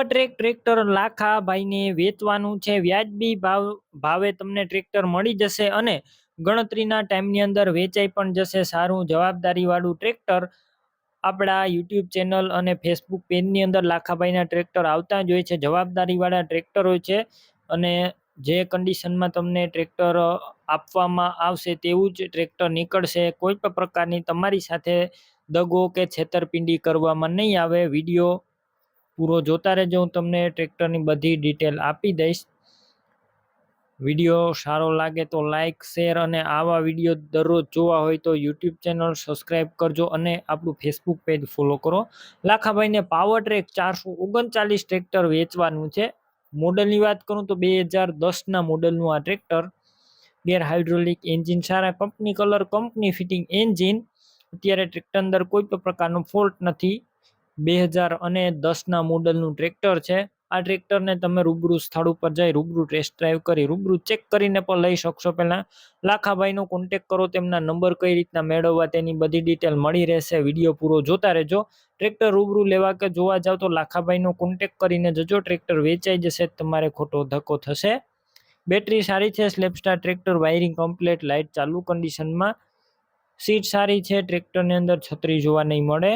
Track tractor Lakha ભાઈને વેચવાનું છે. વ્યાજબી ભાવ, ભાવે તમને ટ્રેક્ટર મળી જશે અને ગણતરીના ટાઈમની અંદર વેચાઈ પણ જશે. સારું જવાબદારીવાળું ટ્રેક્ટર આપણા યુટ્યુબ ચેનલ અને ફેસબુક પેજની અંદર લાખાભાઈના ટ્રેક્ટર આવતા જ હોય છે. જવાબદારીવાળા ટ્રેક્ટર હોય છે અને જે કન્ડિશનમાં તમને ટ્રેક્ટર આપવામાં આવશે તેવું જ ટ્રેક્ટર નીકળશે. કોઈ પણ પ્રકારની તમારી સાથે દગો કે છેતરપિંડી કરવામાં નહીં આવે. વીડિયો પૂરો જોતા રહેજો. હું તમને ટ્રેક્ટરની બધી ડિટેલ આપી દઈશ. વીડિયો સારો લાગે તો લાઇક શેર અને આવા વીડિયો દરરોજ જોવા હોય તો યુટ્યુબ ચેનલ સબસ્ક્રાઈબ કરજો અને આપણું ફેસબુક પેજ ફોલો કરો. લાખાભાઈને પાવર ટ્રેક ચારસો ઓગણચાલીસ ટ્રેક્ટર વેચવાનું છે. મોડલની વાત કરું તો બે હજાર દસના મોડલનું આ ટ્રેક્ટર ગેર હાઇડ્રોલિક એન્જિન સારા company colour company fitting engine અત્યારે ટ્રેક્ટર અંદર કોઈ પણ પ્રકારનો ફોલ્ટ નથી. બે હજાર અને દસના મોડલનું ટ્રેક્ટર છે. આ ટ્રેક્ટરને તમે રૂબરૂ સ્થળ ઉપર જઈ રૂબરૂ ટેસ્ટ ડ્રાઈવ કરી રૂબરૂ ચેક કરીને પણ લઈ શકશો. પહેલાં લાખાભાઈનો કોન્ટેક કરો, તેમના નંબર કઈ રીતના મેળવવા તેની બધી ડિટેલ મળી રહેશે. વીડિયો પૂરો જોતા રહેજો. ટ્રેક્ટર રૂબરૂ લેવા કે જોવા જાવ તો લાખાભાઈનો કોન્ટેક કરીને જજો. ટ્રેક્ટર વેચાઈ જશે, તમારે ખોટો ધક્કો થશે. બેટરી સારી છે સ્લેપસ્ટાર ટ્રેક્ટર વાયરિંગ કમ્પ્લેટ લાઇટ ચાલુ કન્ડિશનમાં સીટ સારી છે, ટ્રેક્ટરની અંદર છત્રી જોવા નહીં મળે.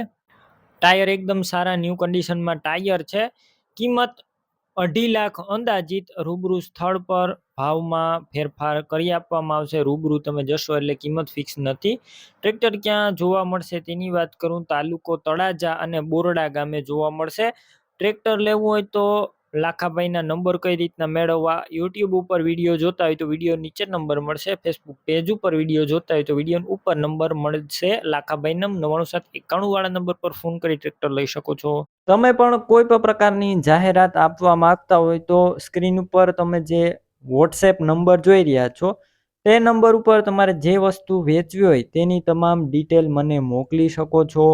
ટાયર એકદમ સારા ન્યૂ કન્ડિશનમાં ટાયર છે. કિંમત અઢી લાખ અંદાજિત રૂબરૂ સ્થળ પર ભાવમાં ફેરફાર કરી આપવામાં આવશે. રૂબરૂ તમે જશો એટલે કિંમત ફિક્સ નથી. ટ્રેક્ટર ક્યાં જોવા મળશે તેની વાત કરું. તાલુકો તળાજા અને બોરડા ગામે જોવા મળશે. ટ્રેક્ટર લેવું હોય તો લાખાભાઈના નંબર કઈ રીતના મેળવવા યુટ્યુબ ઉપર વીડિયો જોતા હોય તો વીડિયો નીચે નંબર મળશે ફેસબુક પેજ ઉપર વીડિયો જોતા હોય તો વીડિયો ઉપર નંબર મળશે લાખાભાઈના નવ્વાણું સાત એકાણું વાળા નંબર પર ફોન કરી ટ્રેક્ટર લઈ શકો છો. તમે પણ કોઈ પણ પ્રકારની જાહેરાત આપવા માંગતા હોય તો સ્ક્રીન ઉપર તમે જે વોટ્સએપ નંબર જોઈ રહ્યા છો, તે નંબર ઉપર તમારે જે વસ્તુ વેચવી હોય તેની તમામ ડિટેલ મને મોકલી શકો છો.